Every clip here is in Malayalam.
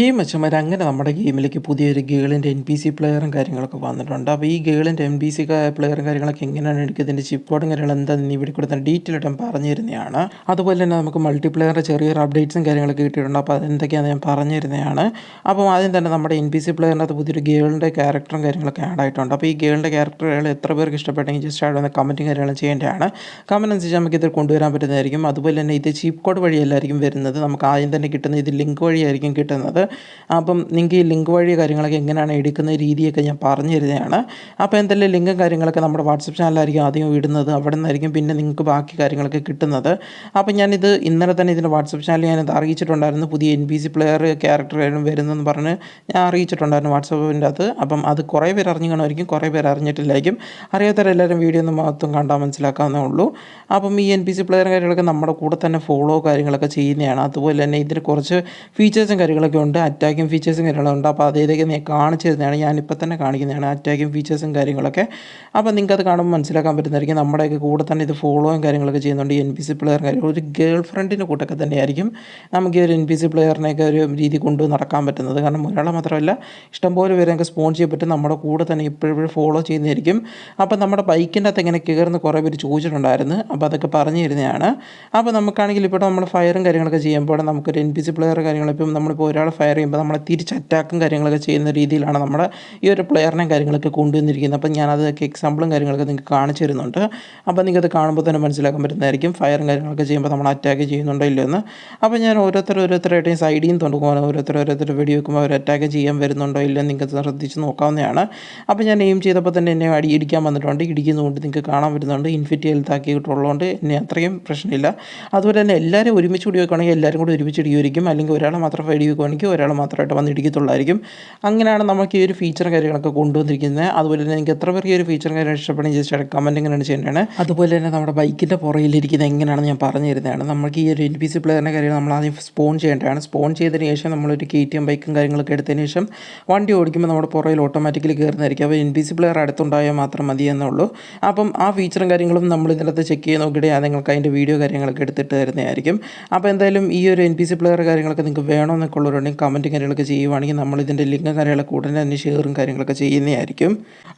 ഹേ മച്ചന്മാർ അങ്ങനെ നമ്മുടെ ഗെയിമിലേക്ക് പുതിയൊരു ഗേളിന്റെ എൻ പി സി പ്ലെയറും കാര്യങ്ങളൊക്കെ വന്നിട്ടുണ്ട്. അപ്പോൾ ഈ ഗേളിന്റെ എൻ പി സി പ്ലെയറും കാര്യങ്ങളൊക്കെ എങ്ങനെയാണ് എടുക്കുന്നതിന്റെ ചിപ്പ് കോഡും കാര്യങ്ങളും എന്താണെന്ന് ഇവിടെ കൊടുത്ത ഡീറ്റെയിൽ ആയിട്ട് പറഞ്ഞു തരുന്നതാണ് അതുപോലെ തന്നെ നമുക്ക് മൾട്ടിപ്ലെയറിന്റെ ചെറിയൊരു അപ്ഡേറ്റ്സും കാര്യങ്ങളൊക്കെ കിട്ടിയിട്ടുണ്ട്. അപ്പോൾ അതെന്തൊക്കെയാണെന്ന് ഞാൻ പറഞ്ഞു തരുന്നതാണ് അപ്പോൾ ആദ്യം തന്നെ നമ്മുടെ എൻ പി സി പ്ലെയറിന്റെ അകത്ത് പുതിയൊരു ഗേളിന്റെ ക്യാരക്ടറും കാര്യങ്ങളൊക്കെ ആഡ് ആയിട്ടുണ്ട്. അപ്പോൾ ഈ ഗേളിന്റെ ക്യാരക്ടറുകൾ എത്ര പേർക്ക് ഇഷ്ടപ്പെട്ടെങ്കിൽ ജസ്റ്റ് അവിടെ നിന്ന് കമന്റും കാര്യങ്ങളും ചെയ്യേണ്ടതാണ്. കമന്റ് അനുസരിച്ച് നമുക്ക് ഇത് കൊണ്ടുവരാൻ പറ്റുന്നതായിരിക്കും. അതുപോലെ തന്നെ ഇത് ചീപ്പ് കോഡ് വഴിയല്ലായിരിക്കും വരുന്നത്. നമുക്ക് ആദ്യം തന്നെ കിട്ടുന്ന ഇത് ലിങ്ക് വഴിയായിരിക്കും കിട്ടുന്നത്. അപ്പം നിങ്ങൾക്ക് ഈ ലിങ്ക് വഴി കാര്യങ്ങളൊക്കെ എങ്ങനെയാണ് എടുക്കുന്ന രീതിയൊക്കെ ഞാൻ പറഞ്ഞു തരുന്നതാണ് അപ്പോൾ എന്തെല്ലാം ലിങ്കും കാര്യങ്ങളൊക്കെ നമ്മുടെ വാട്സപ്പ് ചാനലായിരിക്കും ആദ്യം ഇടുന്നത്. അവിടെ നിന്നായിരിക്കും പിന്നെ നിങ്ങൾക്ക് ബാക്കി കാര്യങ്ങളൊക്കെ കിട്ടുന്നത്. അപ്പോൾ ഞാനിത് ഇന്നലെ തന്നെ ഇതിന്റെ വാട്സപ്പ് ചാനൽ ഞാനിത് അറിയിച്ചിട്ടുണ്ടായിരുന്നു. പുതിയ N B C player character വരുന്നതെന്ന് പറഞ്ഞ് ഞാൻ അറിയിച്ചിട്ടുണ്ടായിരുന്നു വാട്സപ്പിന്റെ അത് അപ്പം അത് കുറേ പേര് അറിഞ്ഞു കാണുമായിരിക്കും കുറേ പേര് അറിഞ്ഞിട്ടില്ലായിരിക്കും. അറിയാത്തവരെല്ലാവരും വീഡിയോ ഒന്ന് മൊത്തം കണ്ടാൽ മനസ്സിലാക്കാവുന്നേ ഉള്ളൂ. അപ്പം ഈ എൻ പി സി പ്ലെയർ കാര്യങ്ങളൊക്കെ നമ്മുടെ കൂടെ തന്നെ ഫോളോ കാര്യങ്ങളൊക്കെ ചെയ്യുന്നതാണ്. അതുപോലെ തന്നെ ഇതിന് കുറച്ച് ഫീച്ചേഴ്സും കാര്യങ്ങളൊക്കെ ഉണ്ട്. അറ്റാക്കിംഗ് ഫീച്ചേഴ്സും കാര്യങ്ങളും ഉണ്ട്. അപ്പോൾ അതേതൊക്കെ നീ കാണിച്ചു തരുന്നതാണ് ഞാനിപ്പോൾ തന്നെ കാണിക്കുന്നതാണ് അറ്റാക്കിങ് ഫീച്ചേഴ്സും കാര്യങ്ങളൊക്കെ. അപ്പോൾ നിങ്ങൾക്ക് അത് കാണുമ്പോൾ മനസ്സിലാക്കാൻ പറ്റുന്നതായിരിക്കും. നമ്മുടെയൊക്കെ കൂടെ തന്നെ ഇത് ഫോളോയും കാര്യങ്ങളൊക്കെ ചെയ്യുന്നുണ്ട്. എൻ പി സി പ്ലെയർ കാര്യം. ഒരു ഗേൾ ഫ്രണ്ടിന്റെ കൂട്ടൊക്കെ തന്നെയായിരിക്കും നമുക്ക് ഈ ഒരു എൻ പി സി പ്ലെയറിനെയൊക്കെ ഒരു രീതി കൊണ്ട് നടക്കാൻ പറ്റുന്നത്. കാരണം ഒരാളെ മാത്രമല്ല ഇഷ്ടംപോലെ പേരെയൊക്കെ സ്പോൺ ചെയ്യപ്പെട്ട് നമ്മുടെ കൂടെ തന്നെ ഇപ്പോഴും ഫോളോ ചെയ്യുന്നതായിരിക്കും. അപ്പോൾ നമ്മുടെ ബൈക്കിന്റെ അകത്ത് എങ്ങനെ കയറുന്ന കുറേ പേര് ചോദിച്ചിട്ടുണ്ടായിരുന്നു. അപ്പോൾ അതൊക്കെ പറഞ്ഞു തരുന്നതാണ്. അപ്പോൾ നമുക്കാണെങ്കിൽ ഇപ്പോൾ നമ്മൾ ഫയറും കാര്യങ്ങളൊക്കെ ചെയ്യുമ്പോൾ നമുക്കൊരു എൻ പി സി പ്ലെയർ കാര്യങ്ങളിപ്പം നമ്മളിപ്പോൾ ഒരാൾ ഫയർ ചെയ്യുമ്പോൾ നമ്മളെ തിരിച്ച് അറ്റാക്കും കാര്യങ്ങളൊക്കെ ചെയ്യുന്ന രീതിയിലാണ് നമ്മുടെ ഈ ഒരു പ്ലെയറിനെയും കാര്യങ്ങളൊക്കെ കൊണ്ടുവന്നിരിക്കുന്നത്. അപ്പം ഞാനതൊക്കെ എക്സാമ്പിളും കാര്യങ്ങളൊക്കെ നിങ്ങൾക്ക് കാണിച്ചു തരുന്നുണ്ട്. അപ്പോൾ നിങ്ങൾക്കത് കാണുമ്പോൾ തന്നെ മനസ്സിലാക്കാൻ പറ്റുന്നതായിരിക്കും. ഫയറും കാര്യങ്ങളൊക്കെ ചെയ്യുമ്പോൾ നമ്മൾ അറ്റാക്ക് ചെയ്യുന്നുണ്ടോ ഇല്ലയെന്ന് അപ്പോൾ ഞാൻ ഓരോരുത്തർ ഓരോരുത്തരായിട്ട് സൈഡിൽ നിന്ന് തൊണ്ടുപോകാൻ ഓരോരുത്തർ ഓരോരുത്തർ വെടി വെക്കുമ്പോൾ അവർ അറ്റാക്ക് ചെയ്യാൻ വരുന്നുണ്ടോ ഇല്ലയോ നിങ്ങൾക്ക് ശ്രദ്ധിച്ച് നോക്കാവുന്നതാണ്. അപ്പോൾ ഞാൻ എയിം ചെയ്തപ്പോൾ തന്നെ എന്നെ അടി ഇടിക്കാൻ വന്നിട്ടുണ്ട്. ഇടിക്കുന്നതുകൊണ്ട് നിങ്ങൾക്ക് കാണാൻ പറ്റുന്നുണ്ട് ഇൻഫിറ്റി ഹെൽത്ത് ആക്കിയിട്ടുള്ളതുകൊണ്ട് എന്നെ അത്രയും പ്രശ്നമില്ല. അതുപോലെ തന്നെ എല്ലാവരും ഒരുമിച്ച് കൂടി വെക്കുകയാണെങ്കിൽ എല്ലാവരും കൂടി ഒരുമിച്ച് ഇടിക്കുമായിരിക്കും അല്ലെങ്കിൽ ഒരാളെ മാത്രം വെടി വെക്കുകയാണെങ്കിൽ ഒരാൾ മാത്രമായിട്ട് വന്നിരിക്കത്തുള്ളായിരിക്കും. അങ്ങനെയാണ് നമുക്ക് ഈ ഒരു ഫീച്ചർ കാര്യങ്ങളൊക്കെ കൊണ്ടുവന്നിരിക്കുന്നത്. അതുപോലെ തന്നെ എനിക്ക് എത്ര പേർക്ക് ഈ ഒരു ഫീച്ചർ കാര്യം ഇഷ്ടപ്പെടുന്ന ജസ്റ്റ് കമന്റ് എങ്ങനെയാണ് ചെയ്യേണ്ടത്. അതുപോലെ തന്നെ നമ്മുടെ ബൈക്കിന്റെ പുറകിലിരിക്കുന്നത് എങ്ങനെയാണെന്ന് ഞാൻ പറഞ്ഞു തരുന്നതാണ് നമുക്ക് ഈ ഒരു എൻ പി സി പ്ലെയറിന്റെ കാര്യം നമ്മൾ ആദ്യം സ്പോൺ ചെയ്യേണ്ടതാണ്. സ്പോൺ ചെയ്തതിന് ശേഷം നമ്മളൊരു കെ ടി എം ബൈക്കും കാര്യങ്ങളൊക്കെ എടുത്തതിന് ശേഷം വണ്ടി ഓടിക്കുമ്പോൾ നമ്മുടെ പുറയിൽ ഓട്ടോമാറ്റിക്കലി കയറുന്നതായിരിക്കും. അപ്പോൾ എൻ പി സി പ്ലെയർ അടുത്തുണ്ടായാൽ മാത്രം മതി എന്നുള്ളൂ. അപ്പം ആ ഫീച്ചറും കാര്യങ്ങളും നമ്മൾ ഇതിനകത്ത് ചെക്ക് ചെയ്ത് നോക്കിയിട്ട് നിങ്ങൾക്ക് അതിന്റെ വീഡിയോ കാര്യങ്ങളൊക്കെ എടുത്തിട്ട് തരുന്നതായിരിക്കും. അപ്പോൾ എന്തായാലും ഈ ഒരു എൻ പി സി പ്ലെയർ കാര്യങ്ങളൊക്കെ നിങ്ങൾക്ക് വേണമെന്നൊക്കെ ഉള്ളവരുണ്ടെങ്കിൽ കമന്റും കാര്യങ്ങളൊക്കെ ചെയ്യുവാണെങ്കിൽ നമ്മൾ ഇതിന്റെ ലിങ്കും കാര്യങ്ങളൊക്കെ ഉടനെ തന്നെ ഷെയറും കാര്യങ്ങളൊക്കെ ചെയ്യുന്നതായിരിക്കും.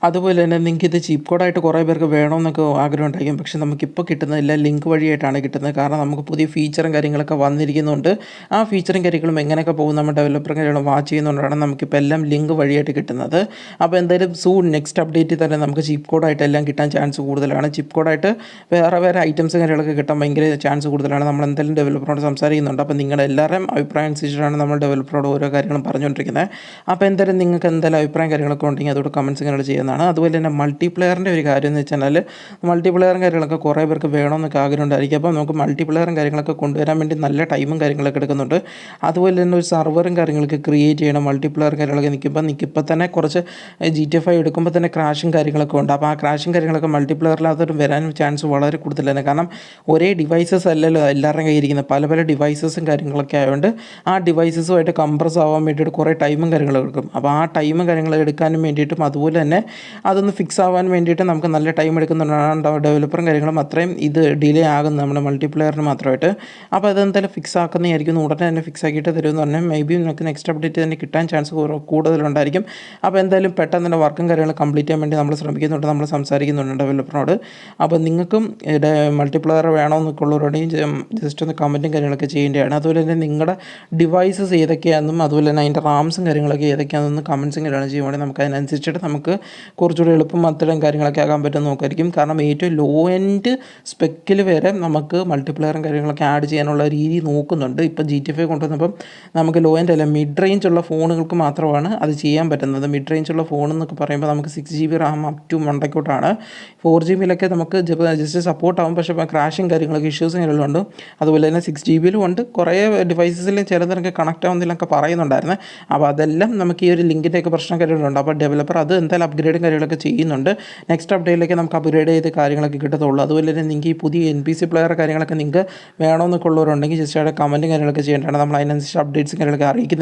അതുപോലെ തന്നെ നിങ്ങൾക്ക് ഇത് ചീപ്പ് കോഡായിട്ട് കുറേ പേർക്ക് വേണമെന്നൊക്കെ ആഗ്രഹം ഉണ്ടായിരിക്കും പക്ഷേ നമുക്കിപ്പോൾ കിട്ടുന്നതെല്ലാം ലിങ്ക് വഴിയായിട്ടാണ് കിട്ടുന്നത്. കാരണം നമുക്ക് പുതിയ ഫീച്ചറും കാര്യങ്ങളൊക്കെ വന്നിരിക്കുന്നുണ്ട്. ആ ഫീച്ചറും കാര്യങ്ങളും എങ്ങനെയൊക്കെ പോകും നമ്മുടെ ഡെവലപ്പറും കാര്യങ്ങളും വാച്ച് ചെയ്യുന്നതുകൊണ്ടാണ് നമുക്കിപ്പോൾ എല്ലാം ലിങ്ക് വഴിയായിട്ട് കിട്ടുന്നത്. അപ്പോൾ എന്തായാലും സൂൺ നെക്സ്റ്റ് അപ്ഡേറ്റിൽ തന്നെ നമുക്ക് ചിപ്പ് കോഡായിട്ട് എല്ലാം കിട്ടാൻ ചാൻസ് കൂടുതലാണ്. ചിപ്പ് കോഡായിട്ട് വേറെ വേറെ ഐറ്റംസ് കാര്യങ്ങളൊക്കെ കിട്ടാൻ ഭയങ്കര ചാൻസ് കൂടുതലാണ്. നമ്മൾ എന്തായാലും ഡെവലപ്പറോട് സംസാരിക്കുന്നുണ്ട്. അപ്പോൾ നിങ്ങളുടെ എല്ലാവരുടെയും അഭിപ്രായം അനുസരിച്ചിട്ടാണ് നമ്മൾ ഡെവലപ്പറോട് ഓരോ കാര്യങ്ങളും പറഞ്ഞുകൊണ്ടിരിക്കുന്നത്. അപ്പോൾ എന്തായാലും നിങ്ങൾക്ക് എന്തായാലും അഭിപ്രായം കാര്യങ്ങളൊക്കെ ഉണ്ടെങ്കിൽ അതോട് കമൻസ് ഇങ്ങനെ ചെയ്യുന്നതാണ്. അതുപോലെ തന്നെ മൾട്ടിപ്ലെയറിന്റെ ഒരു കാര്യം എന്ന് വെച്ചാൽ മൾട്ടിപ്ലെയറും കാര്യങ്ങളൊക്കെ കുറേ പേർക്ക് വേണമെന്നൊക്കെ ആഗ്രഹം ഉണ്ടായിരിക്കും. അപ്പോൾ നമുക്ക് മൾട്ടിപ്ലെയറും കാര്യങ്ങളൊക്കെ കൊണ്ടുവരാൻ വേണ്ടി നല്ല ടൈമും കാര്യങ്ങളൊക്കെ എടുക്കുന്നുണ്ട്. അതുപോലെ തന്നെ ഒരു സർവറും കാര്യങ്ങളൊക്കെ ക്രിയേറ്റ് ചെയ്യണം. മൾട്ടിപ്ലെയർ കാര്യങ്ങളൊക്കെ നിൽക്കുമ്പോൾ നിൽക്കുമ്പോൾ തന്നെ കുറച്ച് ജി ടി എഫ് ഐ എടുക്കുമ്പോൾ തന്നെ ക്രാഷും കാര്യങ്ങളൊക്കെ ഉണ്ട്. അപ്പോൾ ആ ക്രാഷും കാര്യങ്ങളൊക്കെ മൾട്ടിപ്ലെയറിനകത്തോട്ട് വരാൻ ചാൻസ് വളരെ കൂടുതലാണ്. കാരണം ഒരേ ഡിവൈസസ് അല്ലല്ലോ എല്ലാവരുടെയും കയ്യിരിക്കുന്നത് പല പല ഡിവൈസസും കാര്യങ്ങളൊക്കെ ആയതുകൊണ്ട് ആ ഡിവൈസസുമായിട്ട് കംപ്രസ് ആവാൻ വേണ്ടിയിട്ട് കുറേ ടൈമും കാര്യങ്ങളും എടുക്കും. അപ്പോൾ ആ ടൈമും കാര്യങ്ങളും എടുക്കാനും വേണ്ടിയിട്ടും അതുപോലെ തന്നെ അതൊന്ന് ഫിക്സ് ആവാൻ വേണ്ടിയിട്ട് നമുക്ക് നല്ല ടൈം എടുക്കുന്നുണ്ടാണ് ഡെവലപ്പറും കാര്യങ്ങളും അത്രയും ഇത് ഡിലേ ആകുന്നു നമ്മുടെ മൾട്ടിപ്ലെയറിന് മാത്രമായിട്ട്. അപ്പോൾ അതെന്തായാലും ഫിക്സ് ആക്കുന്നതായിരിക്കും. ഉടനെ തന്നെ ഫിക്സ് ആക്കിയിട്ട് തരുമെന്ന് പറഞ്ഞാൽ മേ ബി നമുക്ക് നെക്സ്റ്റ് അപ്ഡേറ്റ് തന്നെ കിട്ടാൻ ചാൻസ് കൂടുതലുണ്ടായിരിക്കും. അപ്പോൾ എന്തായാലും പെട്ടെന്ന് തന്നെ വർക്കും കാര്യങ്ങളും കംപ്ലീറ്റ് ചെയ്യാൻ വേണ്ടി നമ്മൾ ശ്രമിക്കുന്നുണ്ട്. നമ്മൾ സംസാരിക്കുന്നുണ്ട് ഡെവലപ്പറിനോട് അപ്പോൾ നിങ്ങൾക്കും മൾട്ടിപ്ലെയർ വേണമെന്നൊക്കെ ഉള്ളവരോടെയും ജസ്റ്റ് ഒന്ന് കമന്റും കാര്യങ്ങളൊക്കെ ചെയ്യേണ്ടതാണ്. അതുപോലെ തന്നെ നിങ്ങളുടെ ഡിവൈസസ് ഏതൊക്കെയാണെന്നും അതുപോലെ തന്നെ അതിന്റെ റാംസും കാര്യങ്ങളൊക്കെ ഏതൊക്കെയാണെന്നും കമൻസും കാര്യങ്ങളും ചെയ്യുവാണെങ്കിൽ നമുക്ക് അതിനനുസരിച്ചിട്ട് നമുക്ക് കുറച്ചുകൂടി എളുപ്പം അത്തരം കാര്യങ്ങളൊക്കെ ആകാൻ പറ്റും നോക്കായിരിക്കും. കാരണം ഏറ്റവും ലോ എൻഡ് സ്പെക്കിൽ വരെ നമുക്ക് മൾട്ടിപ്ലെയറും കാര്യങ്ങളൊക്കെ ആഡ് ചെയ്യാനുള്ള രീതി നോക്കുന്നുണ്ട്. ഇപ്പോൾ ജി ടി കൊണ്ടുവന്നപ്പം നമുക്ക് ലോ എൻഡ് അല്ല മിഡ് റേഞ്ച് ഉള്ള ഫോണുകൾക്ക് മാത്രമാണ് അത് ചെയ്യാൻ പറ്റുന്നത്. മിഡ് റേഞ്ച് ഉള്ള ഫോൺ എന്നൊക്കെ പറയുമ്പോൾ നമുക്ക് six G B RAM up to മണ്ടക്കോട്ടാണ്. Four G ബിയിലൊക്കെ നമുക്ക് ജസ്റ്റ് സപ്പോർട്ട് ആവും. പക്ഷേ ക്രാഷും കാര്യങ്ങളൊക്കെ ഇഷ്യൂസും കാര്യങ്ങളുണ്ട് അതുപോലെ തന്നെ സിക്സ് ജി ബിയിലും ഉണ്ട്. കുറേ ഡിവൈസസിലും ചിലതിനൊക്കെ കണക്ട് ആവുന്നില്ലൊക്കെ പറയുന്നുണ്ടായിരുന്നു. അപ്പോൾ അതെല്ലാം നമുക്ക് ഈ ഒരു ലിങ്കിന്റെയൊക്കെ പ്രശ്നം കാര്യങ്ങളുണ്ട് അപ്പോൾ ഡെവലപ്പർ അത് എന്തായാലും അപ്ഗ്രേഡും കാര്യങ്ങളൊക്കെ ചെയ്യുന്നുണ്ട്. നെക്സ്റ്റ് അപ്ഡേറ്റിലേക്ക് നമുക്ക് അപ്ഗ്രേഡ് ചെയ്ത് കാര്യങ്ങളൊക്കെ കിട്ടത്തുള്ളൂ. അതുപോലെ തന്നെ നിങ്ങൾക്ക് ഈ പുതിയ എൻ പി സി പ്ലെയർ കാര്യങ്ങളൊക്കെ നിങ്ങൾക്ക് വേണമെന്നൊക്കെ ഉള്ളവരുണ്ടെങ്കിൽ ജസ്റ്റ് അവിടെ കമന്റും കാര്യങ്ങളൊക്കെ ചെയ്യേണ്ടതാണ്. നമ്മൾ അതിനനുസരിച്ച് അപ്ഡേറ്റ്സും കാര്യങ്ങളൊക്കെ അറിയിക്കുന്നത്